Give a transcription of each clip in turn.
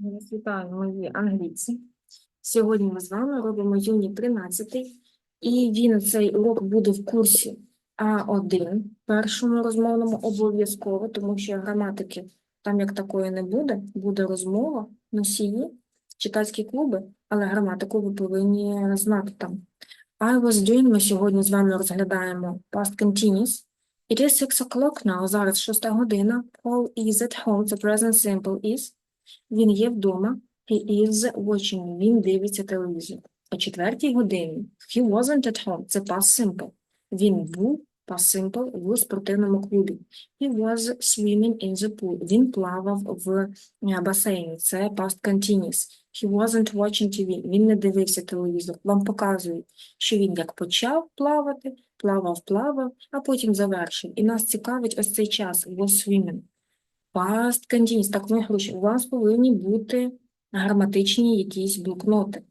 Вітаю, мої англійці. Сьогодні ми з вами робимо юніт 13, і він цей урок буде в курсі А1, першому розмовному обов'язково, тому що граматики там як такої не буде, буде розмова, носії, читацькі клуби, але граматику ви повинні знати там. I was doing, ми сьогодні з вами розглядаємо past continuous. It is 6 o'clock now, зараз 6 година. Paul is at home, це present simple is. Він є вдома. He is watching. Він дивиться телевізор. О четвертій годині he wasn't at home. Це past simple. Він був past simple в спортивному клубі. He was swimming in the pool. Він плавав в е, басейні. Це past continuous. He wasn't watching TV. Він не дивився телевізор. Вам показують, що він як почав плавати, плавав, плавав, а потім завершив. І нас цікавить ось цей час was swimming. Past continuous. Так, мої хороші, у вас повинні бути граматичні якісь блокноти.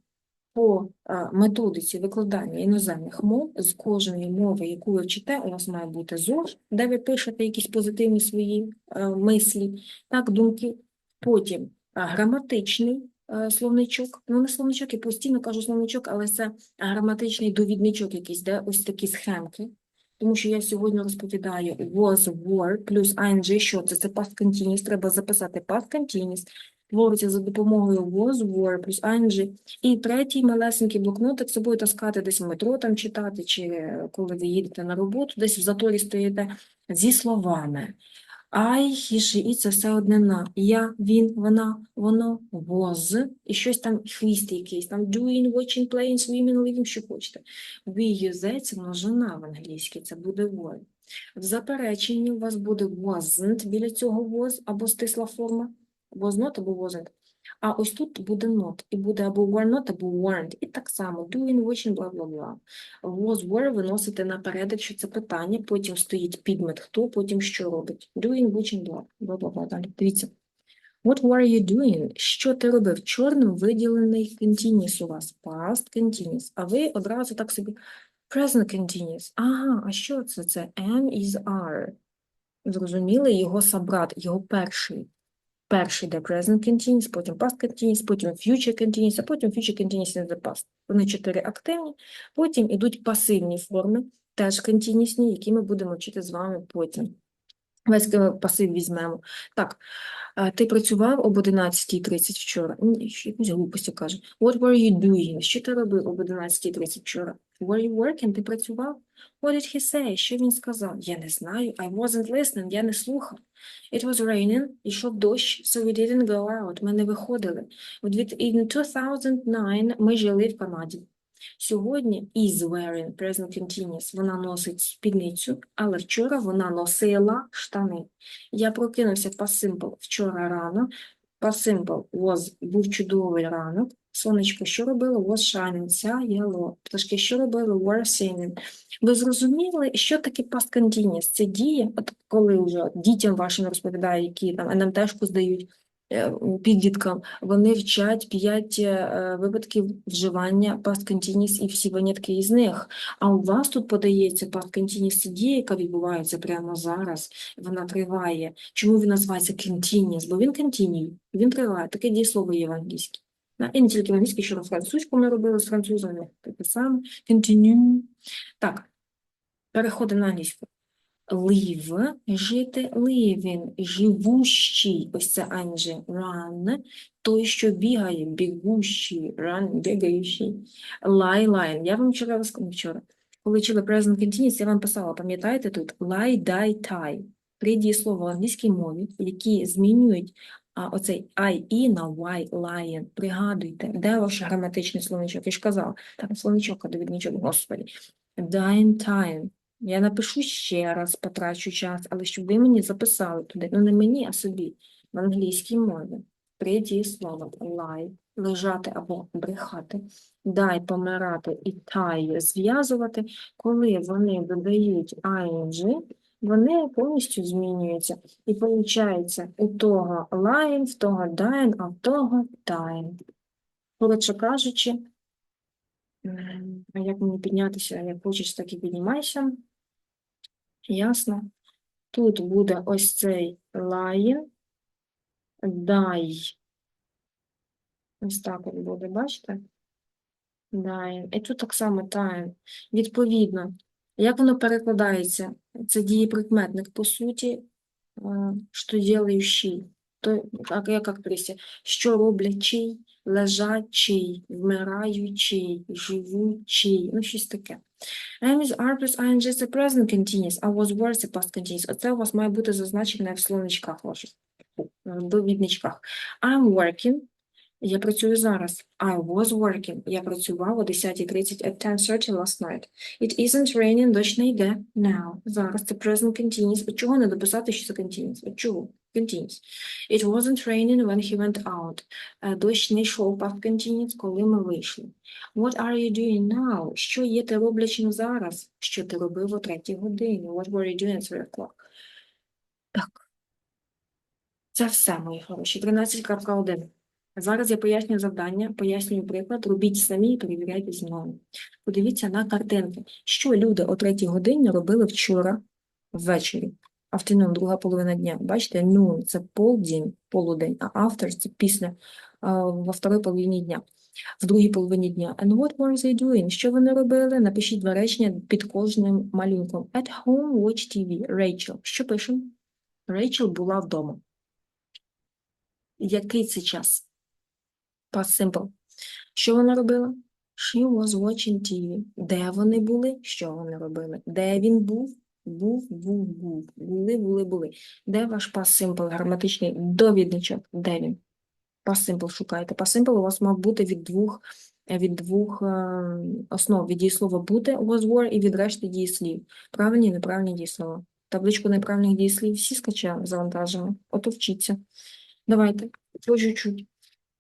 По е, методиці викладання іноземних мов з кожної мови, яку ви вчите, у вас має бути ЗОЖ, де ви пишете якісь позитивні свої е, мислі, так, думки. Потім е, граматичний словничок. Ну, не словничок, я постійно кажу словничок, але це граматичний довідничок якийсь, де ось такі схемки. Тому що я сьогодні розповідаю was, were, плюс ing, що це? Це past continuous, треба записати past continuous, твориться за допомогою was, were, плюс ing. І третій малесенький блокнотик з собою таскати десь в метро там читати, чи коли ви їдете на роботу, десь в заторі стоїте зі словами. I, he, і це все однина. Я, він, вона, воно, was, і щось там, хвіст якийсь, там doing, watching, playing, swimming, living, що хочете. We use це множина в англійській, це буде were. В запереченні у вас буде wasn't біля цього was або стисла форма, was not або wasn't. А ось тут буде not, і буде або were not, або weren't. І так само doing, watching, бла, бла, бла. Was, were виносите наперед, якщо це питання, потім стоїть підмет хто, потім що робить. Doing, watching, бла, бла, бла, бла. Далі, дивіться. What were you doing? Що ти робив? Чорним виділений continuous у вас, past continuous. А ви одразу так собі present continuous. Ага, а що це? Це am is are. Зрозуміли? Його собрат, його перший. Перший йде present continuous, потім past continuous, потім future continuous, а потім future continuous in the past. Вони чотири активні, потім йдуть пасивні форми, теж континісні, які ми будемо вчити з вами потім. Весь пасив візьмемо. Так, ти працював об 11.30 вчора? Якусь глупості каже. What were you doing? Що ти робив об 11.30 вчора? Were you working? Ти працював? What did he say? Що він сказав? Я не знаю. I wasn't listening. Я не слухав. It was raining. Ішов дощ, so we didn't go out. Ми не виходили. In 2009 ми жили в Канаді. Сьогодні is wearing present continuous. Вона носить спідницю, але вчора вона носила штани. Я прокинувся past simple вчора рано. Past simple was був чудовий ранок. Сонечко що робило? Was shining, сяяло. Пташки що робили? Were singing. Ви зрозуміли, що таке past continuous? Це дія, от коли вже дітям вашим розповідаю, які там НМТшку здають, підліткам, вони вчать 5 випадків вживання past continuous і всі винятки із них. А у вас тут подається past continuous дія, яка відбувається прямо зараз, вона триває. Чому він називається continuous? Бо він continue, він триває. Таке дієслово є в англійській. І не тільки в англійській, що на французьку ми робили з французами, таке саме. Continue. Так, переходимо на англійську. Live – жити, living – живущий, ось це ing, run – той, що бігає, бігущий, run – бігаючий, lie, line. Я вам вчора розказала, вчора, коли вчили present continuous, я вам писала, пам'ятаєте тут? Lie, die, tie. Три дієслова в англійській мові, які змінюють а, оцей I, на Y, lion. Пригадуйте, де ваш граматичний словничок? Я ж казала, там словничок, а довідничок, господи. Dime time. Я напишу ще раз, потрачу час, але щоб ви мені записали туди, ну не мені, а собі, в англійській мові. Три дієслова. Lie – лежати або брехати, die – помирати і tie – зв'язувати. Коли вони додають ing, вони повністю змінюються. І виходить, у того lying, в того dying, а в того dying. Коротше кажучи, а як мені піднятися, як хочеш, так і піднімайся. Ясно? Тут буде ось цей lying, die, Ось так от буде, бачите? Dying. І тут так само time. Відповідно, як воно перекладається? Це дієприкметник, по суті, е, що ділаючий. То, як, актриса, що роблячий, лежачий, вмираючий, живучий, ну щось таке. I'm is R plus ing це present continuous, а was were це past continuous. Оце у вас має бути зазначене в словничках ваших, в довідничках. I'm working, я працюю зараз. I was working. Я працював о 10.30 at 10.30 last night. It isn't raining, дощ не йде now. Зараз це present continuous. От чого не дописати, що це continuous? От чого? Continuous. It wasn't raining when he went out. Е, Дощ не йшов past continuous, коли ми вийшли. What are you doing now? Що є ти роблячим зараз? Що ти робив о третій годині? What were you doing at 3 o'clock? Так. Це все, мої хороші. 13.1. Зараз я пояснюю завдання, пояснюю приклад, робіть самі і перевіряйте мною. Подивіться на картинки, що люди о третій годині робили вчора ввечері. Afternoon, друга половина дня. Бачите, noon – це полдень, полудень, а after – це після, во второй половині дня. В другій половині дня. And what were they doing? Що вони робили? Напишіть два речення під кожним малюнком. At home, watch TV. Rachel. Що пишемо? Rachel була вдома. Який це час? Past simple. Що вона робила? She was watching TV. Де вони були? Що вони робили? Де він був? Був, був, був. Були, були, були. Де ваш past simple граматичний довідничок? Де він? Past simple шукайте. Past simple у вас мав бути від двох, від двох е, основ. Від дієслова бути, was were, і від решти дієслів. Правильні і неправильні дієслова. Табличку неправильних дієслів всі скачали, завантажили. Ото вчіться. Давайте, по чуть-чуть.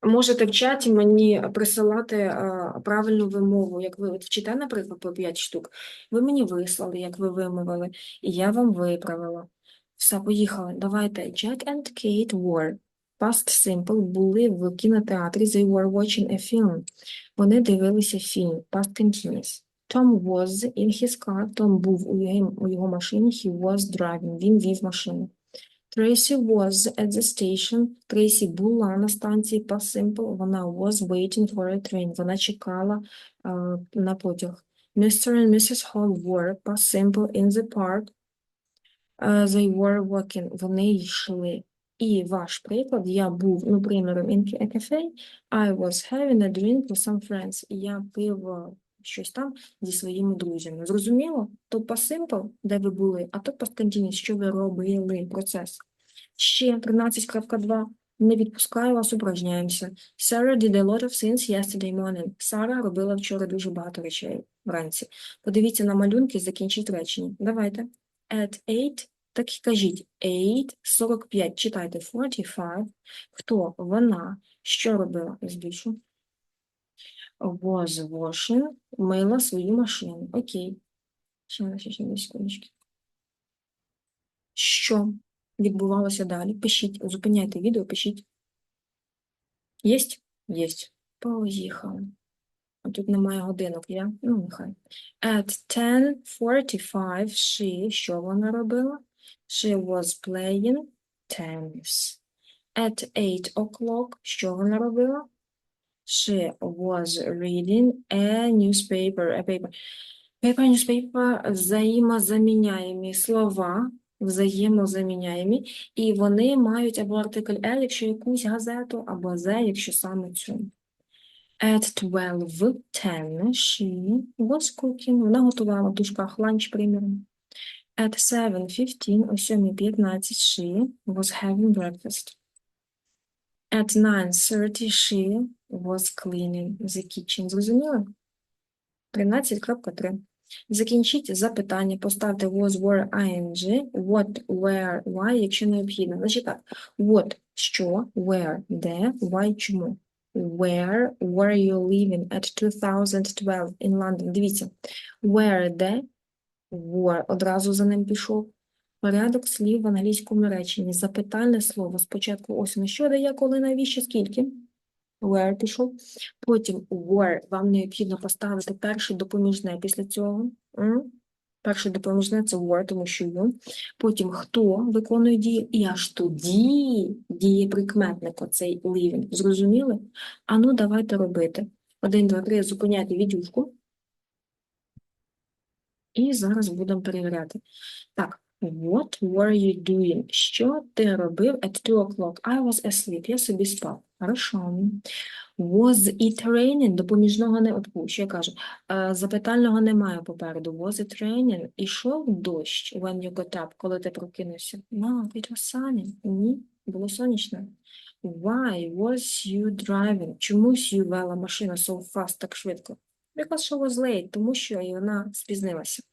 Можете в чаті мені присилати е, правильну вимову, як ви вчите, наприклад, по 5 штук. Ви мені вислали, як ви вимовили, і я вам виправила. Все, поїхали. Давайте. Jack and Kate were. Past simple були в кінотеатрі. They were watching a film. Вони дивилися фільм. Past continuous. Tom was in his car. Том був у його машині. He was driving. Він вів машину. Tracy was at the station. Трейсі була на станції Past Simple. Вона was waiting for a train. Вона чекала е, на потяг. Mr. and Mrs. Hall were Past Simple in the park. Е, they were walking. Вони йшли. І ваш приклад, я був, ну, приміром, in a cafe. I was having a drink with some friends. І Я пив е, щось там зі своїми друзями. Зрозуміло? То past simple, де ви були, а то past continuous, що ви робили, процес. Ще 13.2. Не відпускаю вас, упражняємося. Sarah did a lot of things yesterday morning. Сара робила вчора дуже багато речей вранці. Подивіться на малюнки, закінчіть речення. Давайте. At 8, так і кажіть. 8.45. Читайте 45. Хто? Вона. Що робила? Збільшу. Was washing. Мила свою машину. Окей. Ще, ще, дві секундочки. Що відбувалося далі? Пишіть, зупиняйте відео, пишіть. Єсть? Єсть. Поїхали. Тут немає годинок, я? Ну, нехай. At 10.45 she, що вона робила? She was playing tennis. At 8 o'clock, що вона робила? She was reading a newspaper, a paper. Paper, newspaper – взаємозаміняємі слова, взаємозаміняємі, і вони мають або артикль L, якщо якусь газету, або Z, якщо саме цю. At 12.10 she was cooking. Вона готувала в дужках ланч, приміром. At 7.15, о 7.15 she was having breakfast. At 9.30 she was cleaning the kitchen. Зрозуміли? 13.3. Закінчіть запитання, поставте was, were, ing, what, where, why, якщо необхідно. Значить так, what, що, where, де, why, чому. Where were you living at 2012 in London? Дивіться, where, де, were, одразу за ним пішов. Порядок слів в англійському реченні. Запитальне слово спочатку ось на що, я, коли, навіщо, скільки. Where пішов. Потім where вам необхідно поставити перше допоміжне після цього. Перше допоміжне це were, тому що you. Потім хто виконує дію, і аж тоді діє прикметник оцей living. Зрозуміли? А ну, давайте робити. Один, два, три, зупиняйте відюшку. І зараз будемо перевіряти. Так, what were you doing? Що ти робив at 2 o'clock? I was asleep. Я собі спав. Хорошо. Was it raining? Допоміжного не отпу. Що я кажу? Е, Запитального немає попереду. Was it raining? Ішов дощ when you got up, коли ти прокинувся? No, it was sunny. Ні, було сонячно. Why was you driving? Чомусь you вела машину so fast, так швидко? Because she was late, тому що і вона спізнилася.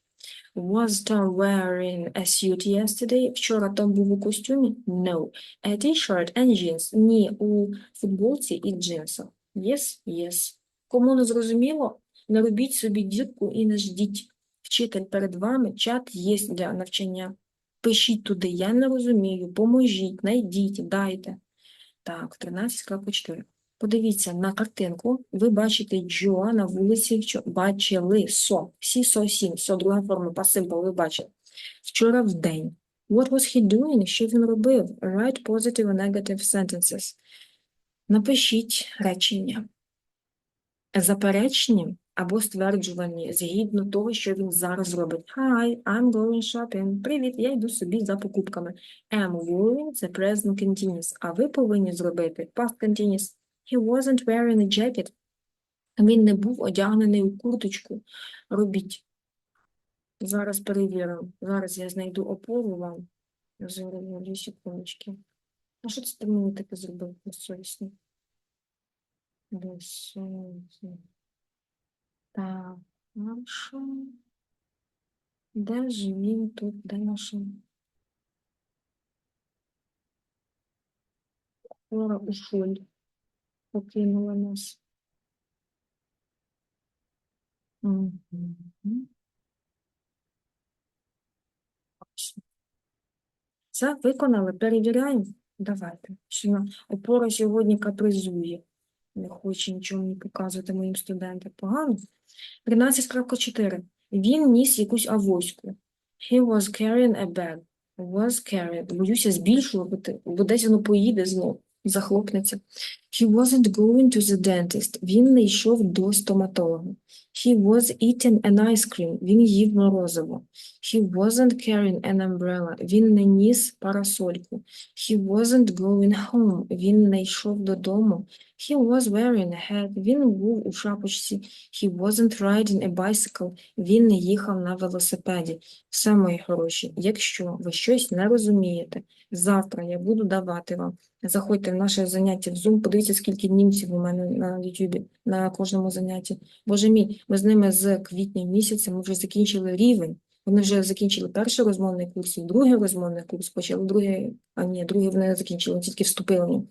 Was Tom wearing a suit yesterday? Вчора Том був у костюмі? No. A t-shirt and jeans? Ні, у футболці і джинсах. Yes, yes. Кому не зрозуміло, не робіть собі дірку і не ждіть. Вчитель перед вами, чат є для навчання. Пишіть туди, я не розумію, поможіть, найдіть, дайте. Так, 13.4. Подивіться на картинку. Ви бачите Джо на вулиці, вчо- бачили со. Всі со сім. Со друга форма пасимпл, ви бачили. Вчора в день. What was he doing? Що він робив? Write positive or negative sentences. Напишіть речення. Заперечні або стверджувані згідно того, що він зараз робить. Hi, I'm going shopping. Привіт, я йду собі за покупками. Am going – це present continuous, а ви повинні зробити past continuous. He wasn't wearing a jacket. Він не був одягнений у курточку. Робіть. Зараз перевіримо. Зараз я знайду опору вам. Зараз дві секундочки. А що це ти мені таке зробив безсовісно? Безсовісно. Так, хорошо. Де ж він тут? Де наша? Лора Ушоль покинула нас. Це виконали, перевіряємо. Давайте. Що опора сьогодні капризує. Не хоче нічого мені показувати моїм студентам. Погано. 13.4. Він ніс якусь авоську. He was carrying a bag. Was carrying. Боюся збільшувати, бо десь воно поїде знов, захлопнеться. He wasn't going to the dentist. Він не йшов до стоматолога. He was eating an ice cream. Він їв морозиво. He wasn't carrying an umbrella. Він не ніс парасольку. He wasn't going home. Він не йшов додому. He was wearing a hat. Він був у шапочці. He wasn't riding a bicycle. Він не їхав на велосипеді. Все, мої хороші, якщо ви щось не розумієте, завтра я буду давати вам. Заходьте в наше заняття в Zoom, подивіться, скільки німців у мене на YouTube на кожному занятті. Боже мій, ми з ними з квітня місяця, ми вже закінчили рівень. Вони вже закінчили перший розмовний курс, і другий розмовний курс, почали другий, а ні, другий вони не закінчили, вони тільки вступили.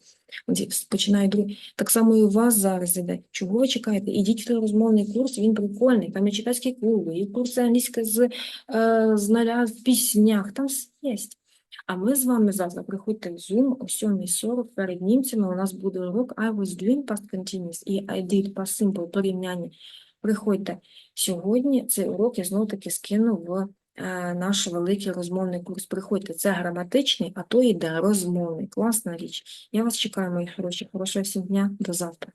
Починає другий. Так само і у вас зараз іде. Чого ви чекаєте? Ідіть в той розмовний курс, він прикольний. Там є читацькі клуби, і курси англійської з, е, з нуля в піснях, там все є. А ми з вами завтра приходьте в Zoom о 7.40 перед німцями. У нас буде урок I was doing past continuous і I did past simple порівняння. Приходьте. Сьогодні цей урок я знову таки скину в е, наш великий розмовний курс. Приходьте, це граматичний, а то йде розмовний. Класна річ. Я вас чекаю, мої хороші. Хорошого всім дня. До завтра.